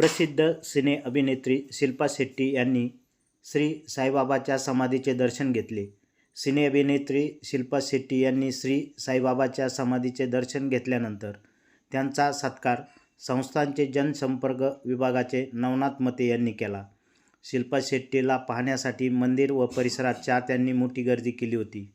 प्रसिद्ध सिने अभिनेत्री शिल्पा शेट्टी यांनी श्री साईबाबाच्या समाधीचे दर्शन घेतले. सिने अभिनेत्री शिल्पा शेट्टी यांनी श्री साईबाबाच्या समाधीचे दर्शन घेतल्यानंतर त्यांचा सत्कार संस्थांचे जनसंपर्क विभागाचे नवनाथ मते यांनी केला. शिल्पा शेट्टीला पाहण्यासाठी मंदिर व परिसरात चाहत्यांनी मोठी गर्दी केली होती.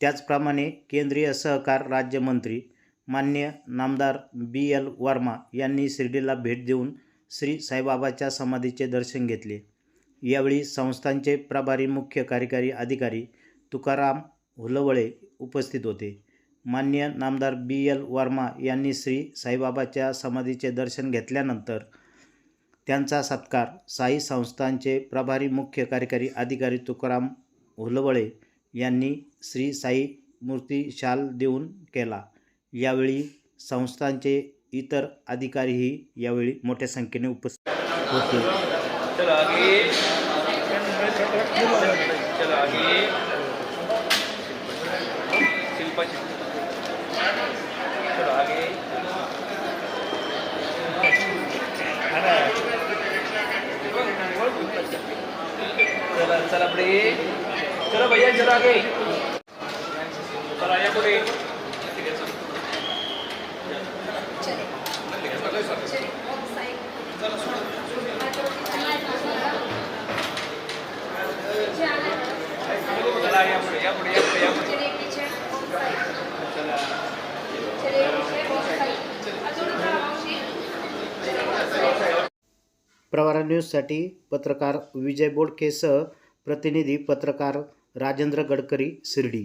त्याचप्रमाणे केंद्रीय सहकार राज्यमंत्री मान्य नामदार बी एल वर्मा यांनी शिर्डीला भेट देऊन श्री साईबाबाच्या समाधीचे दर्शन घेतले. यावेळी संस्थांचे प्रभारी मुख्य कार्यकारी अधिकारी तुकाराम हुलवळे उपस्थित होते. मान्य नामदार बी एल वर्मा यांनी श्री साईबाबाच्या समाधीचे दर्शन घेतल्यानंतर त्यांचा सत्कार साई संस्थांचे प्रभारी मुख्य कार्यकारी अधिकारी तुकाराम हुलवळे यांनी श्री साई मूर्ती शाल देऊन केला. यावेळी संस्थांचे इतर अधिकारीही यावेळी मोठ्या संख्येने उपस्थित होते. चलो चला चला भैया चला आगे. चला या पुढे चला या पुढे या पुढे प्रवारा न्यूजसाठी पत्रकार विजय बोडकेसह प्रतिनिधी पत्रकार राजेंद्र गडकरी शिर्डी.